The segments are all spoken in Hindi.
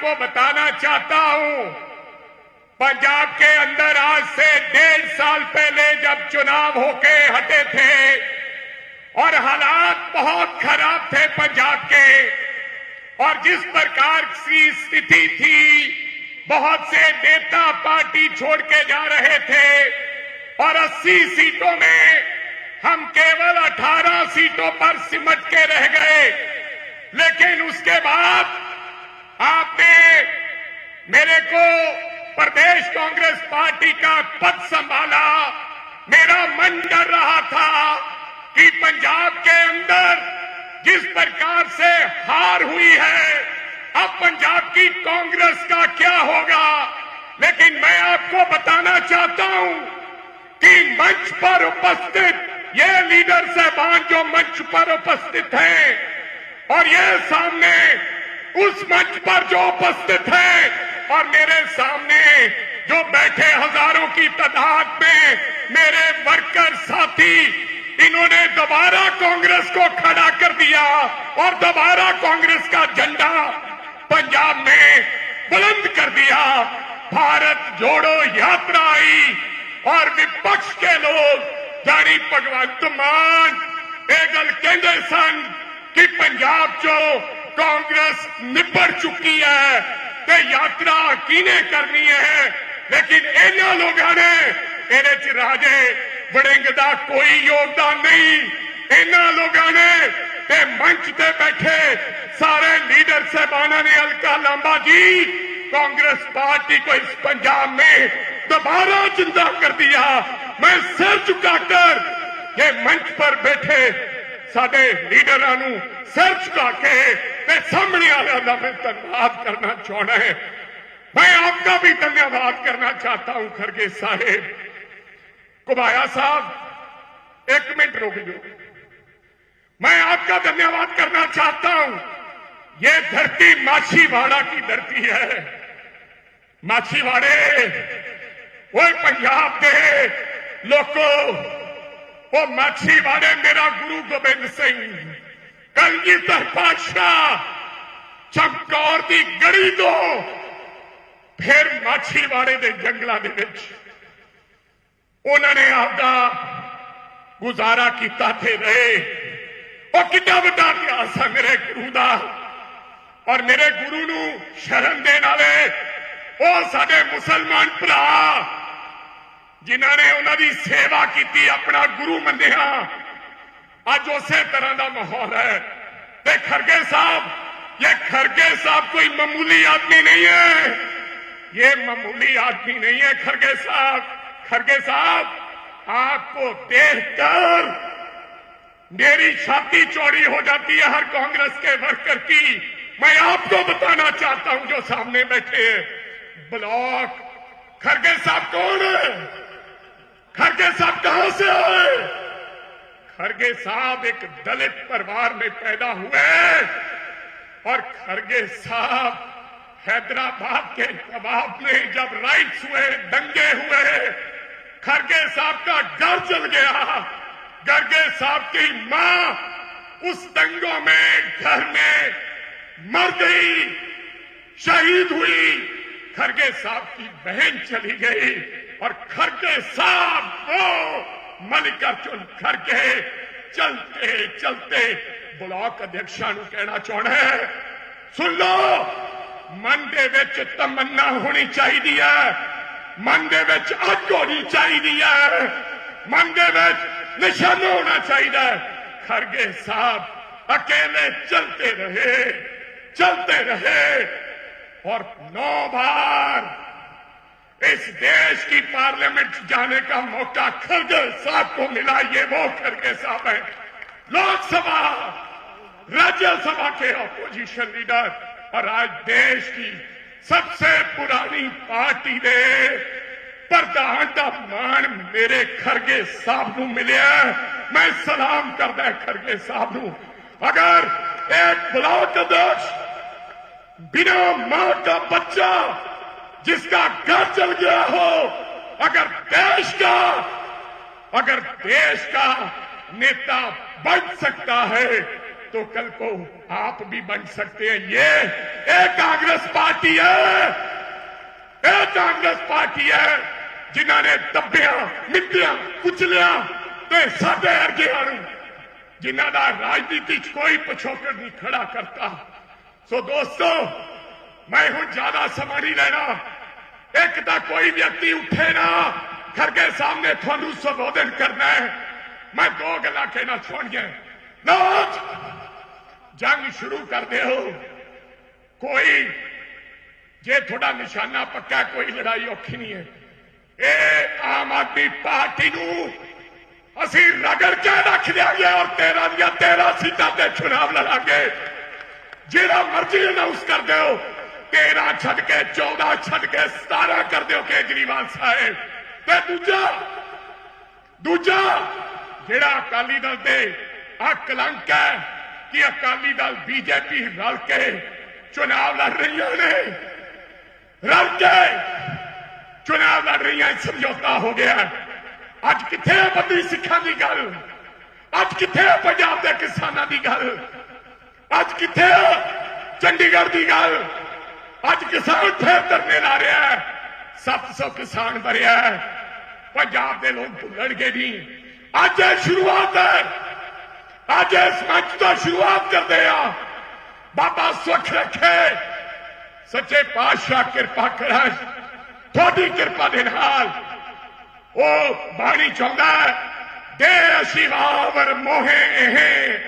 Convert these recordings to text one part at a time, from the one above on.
आपको बताना चाहता हूँ, पंजाब के अंदर आज से डेढ़ साल पहले जब चुनाव होके हटे थे, और हालात बहुत खराब थे पंजाब के, और जिस प्रकार की स्थिति थी, बहुत से नेता पार्टी छोड़ के जा रहे थे, और 80 सीटों में हम केवल 18 सीटों पर सिमट के रह गए, लेकिन उसके बाद आपने मेरे को प्रदेश कांग्रेस पार्टी का पद संभाला। मेरा मन डर रहा था कि पंजाब के अंदर जिस प्रकार से हार हुई है, अब पंजाब की कांग्रेस का क्या होगा? लेकिन मैं आपको बताना चाहता हूँ कि मंच पर उपस्थित ये लीडर साहबान जो मंच पर उपस्थित हैं और ये सामने उस मंच पर जो उपस्थित है और मेरे सामने जो बैठे हजारों की तादाद में मेरे वर्कर साथी इन्होंने दोबारा कांग्रेस को खड़ा कर दिया और दोबारा कांग्रेस का झंडा पंजाब में बुलंद कर दिया भारत जोड़ो यात्रा आई और विपक्ष के लोग जानी भगवंत मान ਇਹ ਗੱਲ ਕਹਿੰਦੇ ਸਨ ਕਿ ਪੰਜਾਬ 'ਚੋਂ कांग्रेस निपट चुकी है। ते यात्रा किने करनी है। लेकिन इन्होंने लोगों ने ये राजे, वड़िंग का कोई योगदान नहीं। इन्होंने लोगों ने मंच से बैठे, सारे लीडर साहबाना ने अलका लांबा जी। कांग्रेस पार्टी को इस पंजाब में दोबारा चिंता कर दिया। मैं सर झुकाकर ये मंच पर बैठे ਸਾਡੇ ਲੀਡਰਾਂ ਨੂੰ ਸਿਰ ਝੁਕਾ ਕੇ ਤੇ ਸਾਹਮਣੇ ਵਾਲਿਆਂ ਦਾ ਮੈਂ ਧੰਨਵਾਦ ਕਰਨਾ ਚਾਹਣਾ ਹੈ मैं आपका भी धन्यवाद करना चाहता हूं खरगे साहेब कुबाया साहब एक मिनट रुक जाओ मैं आपका धन्यवाद करना चाहता हूं ये धरती माछीवाड़ा की धरती है माछीवाड़े वो पंजाब के लोगों ਉਹ ਮਾਛੀ ਵਾੜੇ ਮੇਰਾ ਗੁਰੂ ਗੋਬਿੰਦ ਸਿੰਘ। ਕਲਗੀਧਰ ਪਾਤਸ਼ਾਹ, ਚਮਕੌਰ ਦੀ ਗੜੀ ਤੋਂ ਫਿਰ ਮਾਛੀ ਵਾੜੇ ਦੇ ਜੰਗਲਾਂ ਦੇ ਵਿੱਚ ਉਹਨਾਂ ਨੇ ਆਪਦਾ ਗੁਜ਼ਾਰਾ ਕੀਤਾ ਤੇ ਰਹੇ। ਉਹ ਕਿੱਡਾ ਵੱਡਾ ਇਤਿਹਾਸ ਹੈ ਮੇਰੇ ਗੁਰੂ ਦਾ। ਔਰ ਮੇਰੇ ਗੁਰੂ ਨੂੰ ਸ਼ਰਨ ਦੇਣ ਵਾਲੇ ਉਹ ਸਾਡੇ ਮੁਸਲਮਾਨ ਭਰਾ ਜਿਨ੍ਹਾਂ ਨੇ ਉਹਨਾਂ ਦੀ ਸੇਵਾ ਕੀਤੀ ਆਪਣਾ ਗੁਰੂ ਮੰਨਿਆ ਅੱਜ ਉਸੇ ਤਰ੍ਹਾਂ ਦਾ ਮਾਹੌਲ ਹੈ ਤੇ ਖਰਗੇ ਸਾਹਿਬ ये खरगे साहब कोई मामूली आदमी नहीं है ये मामूली आदमी नहीं है खरगे साहब खरगे साहब आपको देखकर मेरी छाती चौड़ी हो जाती है हर कांग्रेस के वर्कर की मैं आपको बताना चाहता हूं जो सामने बैठे हैं ब्लॉक खरगे साहब कौन है खरगे साहब कहाँ से आए? खरगे साहब एक दलित परिवार में पैदा हुए और खरगे साहब हैदराबाद के जवाब में जब राइट्स हुए, दंगे हुए, खरगे साहब का घर चल गया। खरगे साहब की माँ उस दंगों में, घर में मर गई, शहीद हुई। खरगे साहब की बहन चली गई। और खरगे साहब वो मल्लिकार्जुन खरगे चलते चलते ਬਲਾਕ ਅਧਿਕਸ਼ਾਂ ਨੂੰ ਕਹਿਣਾ ਚਾਹਣਾ ਹੈ ਸੁਣ ਲਓ ਮਨ ਦੇ ਵਿੱਚ ਤਮੰਨਾ ਹੋਣੀ ਚਾਹੀਦੀ ਹੈ ਮਨ ਦੇ ਵਿੱਚ ਅੱਗ ਹੋਣੀ ਚਾਹੀਦੀ ਹੈ ਮਨ ਦੇ ਵਿੱਚ ਨਿਸ਼ਾਨ ਹੋਣਾ ਚਾਹੀਦਾ ਹੈ ਖਰਗੇ ਸਾਹਿਬ अकेले चलते रहे चलते रहे और नौ बार इस देश की पार्लियामेंट जाने का मौका खरगे साहब को मिला, ये वो खरगे साहब है। लोकसभा, राज्यसभा के अपोजिशन लीडर और आज देश की सबसे पुरानी पार्टी ने प्रधान का मान मेरे खरगे साहब न मिले मैं सलाम करता खरगे साहब न अगर एक ब्लॉक अध्यक्ष बिना माँ का बच्चा जिसका घर चल गया हो अगर देश का अगर देश का नेता बन सकता है तो कल को आप भी बन सकते हैं ये एक कांग्रेस पार्टी है ਇਹ ਕਾਂਗਰਸ ਪਾਰਟੀ ਹੈ ਜਿਨ੍ਹਾਂ ਨੇ ਦੱਬਿਆ ਮਿੱਟਿਆ ਕੁਚਲਿਆ ਤੇ ਸਾਡੇ ਵਰਗਿਆਂ ਨੂੰ ਜਿਨ੍ਹਾਂ ਦਾ ਰਾਜਨੀਤੀ 'ਚ ਕੋਈ ਪਿਛੋਕੜ ਨਹੀਂ ਖੜਾ ਕਰਤਾ ਸੋ ਦੋਸਤੋ ਮੈਂ ਹੁਣ ਜ਼ਿਆਦਾ ਸਮਾਂ ਨਹੀਂ ਲੈਣਾ ਇੱਕ ਤਾਂ ਕੋਈ ਵਿਅਕਤੀ ਉੱਠੇ ਨਾ ਖਰਗੇ ਸਾਹਮਣੇ ਤੁਹਾਨੂੰ ਸੰਬੋਧਨ ਕਰਨਾ ਹੈ ਮੈਂ ਦੋ ਗੱਲਾਂ ਕਹਿਣਾ ਚਾਹੁੰਦਾ ਲੋਕ ਜੰਗ ਸ਼ੁਰੂ ਕਰਦੇ ਹੋ ਕੋਈ ਜੇ ਤੁਹਾਡਾ ਨਿਸ਼ਾਨਾ ਪੱਕਾ ਕੋਈ ਲੜਾਈ ਔਖੀ ਨਹੀਂ ਹੈ ਇਹ ਆਮ ਆਦਮੀ ਪਾਰਟੀ ਨੂੰ ਅਸੀਂ ਰਗੜ ਕੇ ਰੱਖ ਦਿਆਂਗੇ ਔਰ 13 ਦੀਆਂ 13 ਸੀਟਾਂ ਤੇ ਚੁਣਾਵ ਲੜਾਂਗੇ ਜਿਹੜਾ ਮਰਜ਼ੀ ਅਨਾਉਂਸ ਕਰ ਦਿਓ 13 ਛੱਡ ਕੇ 14 ਛੱਡ ਕੇ 17 ਕਰ ਦਿਓ ਕੇਜਰੀਵਾਲ ਸਾਹਿਬ। ਤੇ ਦੂਜਾ ਦੂਜਾ, ਜਿਹੜਾ ਅਕਾਲੀ ਦਲ ਤੇ ਆ ਕਲੰਕ ਹੈ ਕਿ ਅਕਾਲੀ ਦਲ ਬੀਜੇਪੀ ਰਲ ਕੇ ਚੁਣਾਵ ਲੜ ਰਹੀਆਂ ਨੇ। ਰਲ ਕੇ ਚੁਣਾਵ ਲੜ ਰਹੀਆਂ ਸਮਝੌਤਾ ਹੋ ਗਿਆ। ਅੱਜ ਕਿੱਥੇ ਹੈ ਬੰਦੀ ਸਿੱਖਾਂ ਦੀ ਗੱਲ? ਅੱਜ ਕਿੱਥੇ ਹੈ ਪੰਜਾਬ ਦੇ ਕਿਸਾਨਾਂ ਦੀ ਗੱਲ? ਅੱਜ ਕਿੱਥੇ ਹੈ ਚੰਡੀਗੜ੍ਹ ਦੀ ਗੱਲ? ਅੱਜ ਕਿਸਾਨ ਫੇਰ ਧਰਨੇ ਲਾ ਰਿਹਾ ਹੈ। 700 ਕਿਸਾਨ ਭਰਿਆ ਹੈ। ਪੰਜਾਬ ਦੇ ਲੋਕ ਭੁੱਲਣਗੇ ਨਹੀਂ। ਅੱਜ ਇਹ ਸ਼ੁਰੂਆਤ ਹੈ। ਅੱਜ ਇਸ ਮੰਚ ਤੋਂ ਸ਼ੁਰੂਆਤ ਕਰਦੇ ਆ। ਬਾਬਾ ਸੁਖ ਰੱਖੇ। ਸੱਚੇ ਪਾਤਸ਼ਾਹ ਕਿਰਪਾ ਕਰਨ ਤੁਹਾਡੀ ਕਿਰਪਾ ਦੇ ਨਾਲ ਉਹ ਬਾਣੀ ਚਾਹੁੰਦਾ ਦੇ ਅਸ਼ਿਵਾਵਰ ਮੋਹੇ ਇਹ।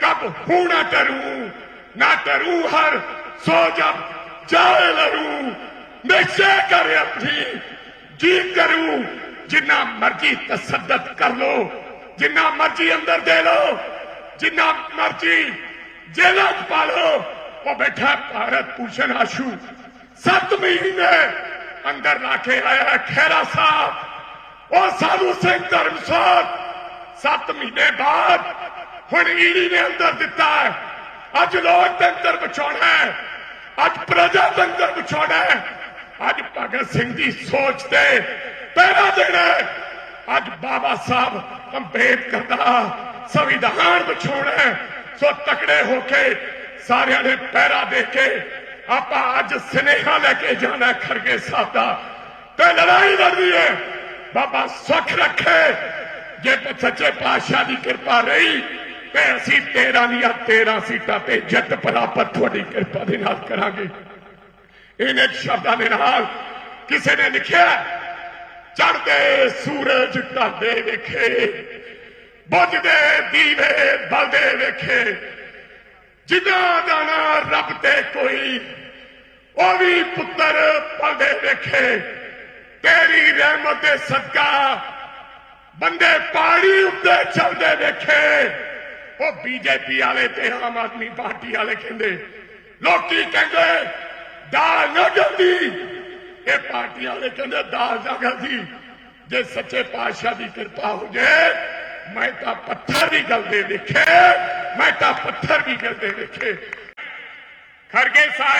ਕਬ ਹੂਣਾ ਕਰੂ Not er ohär, sågab, jaeler o, मैं करे अपनी जीत करूँ। जिन्ना मर्ज़ी तसदत कर लो जिन्ना मर्ज़ी अंदर दे लो जिन्ना मर्ज़ी जेल पा लो वो बैठा भारत भूषण आशु। सत महीने अंदर लाके आया खैरा साहब। और साधु सिंह धर्मसार सत महीने बाद हम ईडी ने अंदर दिता है। ਅੱਜ ਲੋਕਤੰਤਰ ਬਚਾਉਣਾ ਹੈ। ਅੱਜ ਪ੍ਰਜਾਤੰਤਰ ਬਚਾਉਣਾ ਹੈ। ਅੱਜ ਭਗਤ ਸਿੰਘ ਦੀ ਸੋਚ ਤੇ ਪਹਿਰਾ ਦੇਣਾ ਹੈ। ਅੱਜ ਬਾਬਾ ਸਾਹਿਬ ਅੰਬੇਦਕਰ ਦਾ ਸੰਵਿਧਾਨ ਬਚਾਉਣਾ ਹੈ। ਸੋ ਤਕੜੇ ਹੋ ਕੇ ਸਾਰਿਆਂ ਨੇ ਪਹਿਰਾ ਦੇ ਕੇ ਆਪਾਂ ਅੱਜ ਸਨੇਹਾ ਲੈ ਕੇ ਜਾਣਾ ਖਰਗੇ ਸਾਹਿਬ ਦਾ। ਤੇ ਲੜਾਈ ਲੜਨੀ ਹੈ। ਬਾਬਾ ਸੁੱਖ ਰੱਖੇ। ਜੇ ਸੱਚੇ ਪਾਤਸ਼ਾਹ ਦੀ ਕਿਰਪਾ ਰਹੀ ਤੇ ਅਸੀਂ 13 ਦੀਆਂ 13 ਸੀਟਾਂ ਤੇ ਜਿੱਤ ਪ੍ਰਾਪਤ ਤੁਹਾਡੀ ਕਿਰਪਾ ਦੇ ਨਾਲ ਕਰਾਂਗੇ। ਇਹਨੇ ਸ਼ਬਦਾਂ ਦੇ ਨਾਲ ਕਿਸੇ ਨੇ ਲਿਖਿਆ ਚੜਦੇ ਸੂਰਜ ਢਲਦੇ ਵੇਖੇ, ਬੁੱਝਦੇ ਦੀਵੇ ਬਲਦੇ ਵੇਖੇ ਜਿਨ੍ਹਾਂ ਦਾ ਨਾ ਰੱਬ ਤੇ ਕੋਈ, ਉਹ ਵੀ ਪੁੱਤਰ ਪਲਦੇ ਵੇਖੇ। ਤੇਰੀ ਰਹਿਮਤ ਦੇ ਸਦਕਾ ਬੰਦੇ ਪਾਣੀ ਉੱਤੇ ਚੱਲਦੇ ਵੇਖੇ। ਉਹ ਬੀਜੇਪੀ ਵਾਲੇ ਤੇ ਆਮ ਆਦਮੀ ਪਾਰਟੀ ਵਾਲੇ ਕਹਿੰਦੇ, ਲੋਕੀ ਕਹਿੰਦੇ, ਦਾਲ ਨਾ ਗਲਦੀ ਇਹ ਪਾਰਟੀ ਵਾਲੇ ਕਹਿੰਦੇ, ਦਾਲ ਨਾ ਗਲਦੀ ਜੇ ਸੱਚੇ ਪਾਤਸ਼ਾਹ ਦੀ ਕਿਰਪਾ ਹੋ ਜਾਏ ਮੈਂ ਤਾਂ ਪੱਥਰ ਵੀ ਗਲਦੇ ਦੇਖੇ, ਮੈਂ ਤਾਂ ਪੱਥਰ ਵੀ ਗਲਦੇ ਵੇਖੇ ਖਰਗੇ ਸਾਹਿਬ